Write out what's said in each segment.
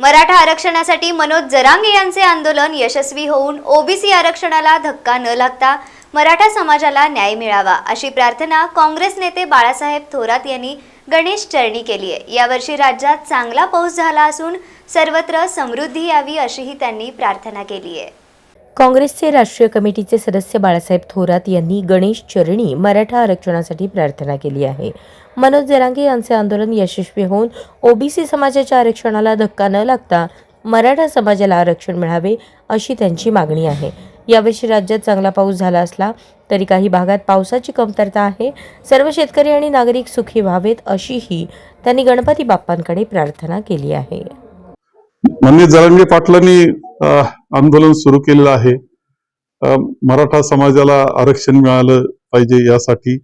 मराठा आरक्षणासाठी मनोज जरांगे यांचे आंदोलन यशस्वी होऊन ओबीसी आरक्षणाला धक्का न लागता मराठा समाजाला न्याय मिळावा अशी प्रार्थना काँग्रेस नेते बाळासाहेब थोरात यांनी गणेश चरणी केली आहे. यावर्षी राज्यात चांगला पाऊस झाला असून सर्वत्र समृद्धी यावी अशीही त्यांनी प्रार्थना केली आहे. काँग्रेसचे राष्ट्रीय कमिटीचे सदस्य बाळासाहेब थोरात यांनी गणेश चरणी मराठा आरक्षणासाठी प्रार्थना केली आहे. मनोज जरांगे यांचे आंदोलन यशस्वी होऊन ओबीसी समाजाच्या आरक्षणाला धक्का न लागता मराठा समाजाला आरक्षण मिळावे अशी त्यांची मागणी आहे. यावर्षी राज्यात चांगला पाऊस झाला असला तरी काही भागात पावसाची कमतरता आहे. सर्व शेतकरी आणि नागरिक सुखी व्हावेत अशीही त्यांनी गणपती बाप्पांकडे प्रार्थना केली आहे. मनोज जरांगे पाटलांनी आंदोलन सुरू केलेलं आहे. मराठा समाजाला आरक्षण मिळालं पाहिजे यासाठी.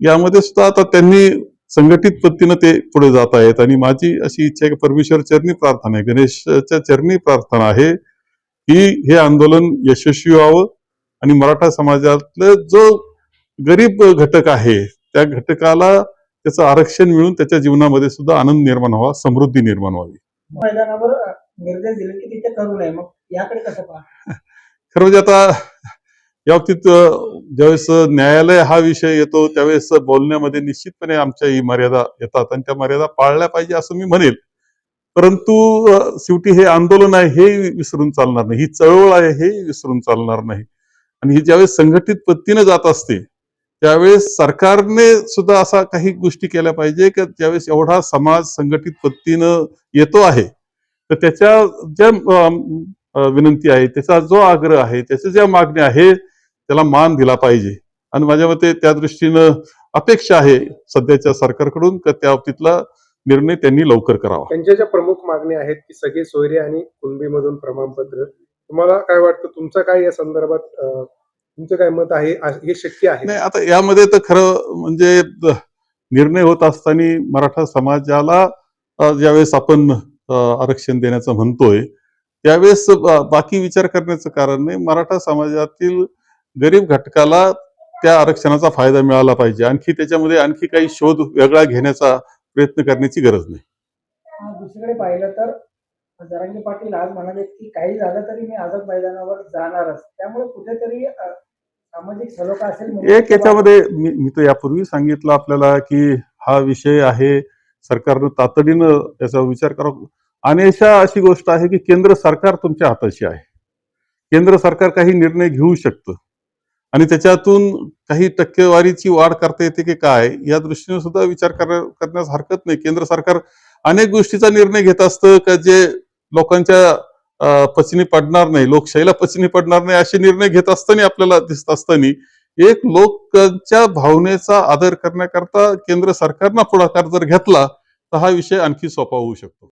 यामध्ये सुद्धा आता त्यांनी संघटित पद्धतीनं ते पुढे जात आहेत आणि माझी अशी इच्छा आहे की परमेश्वर चरणी प्रार्थना आहे. गणेशच्या चरणी प्रार्थना आहे की हे आंदोलन यशस्वी व्हावं आणि मराठा समाजातलं जो गरीब घटक आहे त्या घटकाला त्याचं आरक्षण मिळून त्याच्या जीवनामध्ये सुद्धा आनंद निर्माण व्हावा समृद्धी निर्माण व्हावी. मैदानावर निर्देश दिले की तिथे करू नये. मग याकडे कसं पहा खरं म्हणजे आता या बाबतीत ज्यावेळेस न्यायालय हा विषय येतो त्यावेळेस बोलण्यामध्ये निश्चितपणे आमच्या ही मर्यादा येतात आणि त्या मर्यादा पाळल्या पाहिजे असं मी म्हणेल. परंतु शेवटी हे आंदोलन आहे हे विसरून चालणार नाही. ही चळवळ आहे हे विसरून चालणार नाही. आणि ही ज्यावेळेस संघटित पद्धतीनं जात असते त्यावेळेस सरकारने सुद्धा असा काही गोष्टी केल्या पाहिजे की ज्यावेळेस एवढा समाज संघटित पद्धतीनं येतो आहे तर त्याच्या ज्या विनंती आहे त्याचा जो आग्रह आहे त्याच्या ज्या मागण्या आहे त्याला मान दिला पाहिजे. आणि माझ्या मते त्या दृष्टीनं अपेक्षा आहे सध्याच्या सरकारकडून का त्या बाबतीतला निर्णय त्यांनी लवकर करावा. त्यांच्या ज्या प्रमुख मागण्या आहेत की सगळे सोयरे आणि कुणबीमधून प्रमाणपत्र तुम्हाला काय वाटतं तुमचं काय या संदर्भात तुमचं काय मत आहे हे शक्य आहे? नाही आता यामध्ये तर खरं म्हणजे निर्णय होत असताना मराठा समाजाला ज्यावेळेस आपण आरक्षण देण्याचं म्हणतोय. त्यावेळेस बाकी विचार करण्याचं कारण नाही मराठा समाजातील गरीब घटकाला त्या आरक्षणाचा फायदा मिळाला पाहिजे. आणखी त्याच्यामध्ये आणखी काही शोध वेगळा घेण्याचा प्रयत्न करण्याची गरज नाही. दुसरीकडे पाहिलं तर जरांगे पाटील आज म्हणाले की काही झालं तरी मी आझाद मैदानावर जाणारच. त्यामुळे कुठेतरी सामाजिक सलोखा असेल एक याच्यामध्ये मी मी तर यापूर्वी सांगितलं आपल्याला की हा विषय आहे सरकारनं तातडीनं त्याचा विचार करावा. आणि अशा अशी गोष्ट आहे की केंद्र सरकार तुमच्या हाताशी आहे. केंद्र सरकार काही निर्णय घेऊ शकतं. आणि त्याच्यातून काही टक्केवारीची वाढ करता येते की काय या दृष्टीने सुद्धा विचार करण्यास हरकत नाही. केंद्र सरकार अनेक गोष्टीचा निर्णय घेत असतं का जे लोकांच्या पचनी पडणार नाही लोकशाहीला पचनी पडणार नाही असे निर्णय घेत असताना आपल्याला दिसत असताना एक लोकांच्या भावनेचा आदर करण्याकरता केंद्र सरकारनं पुढाकार जर घेतला तर हा विषय आणखी सोपा होऊ शकतो.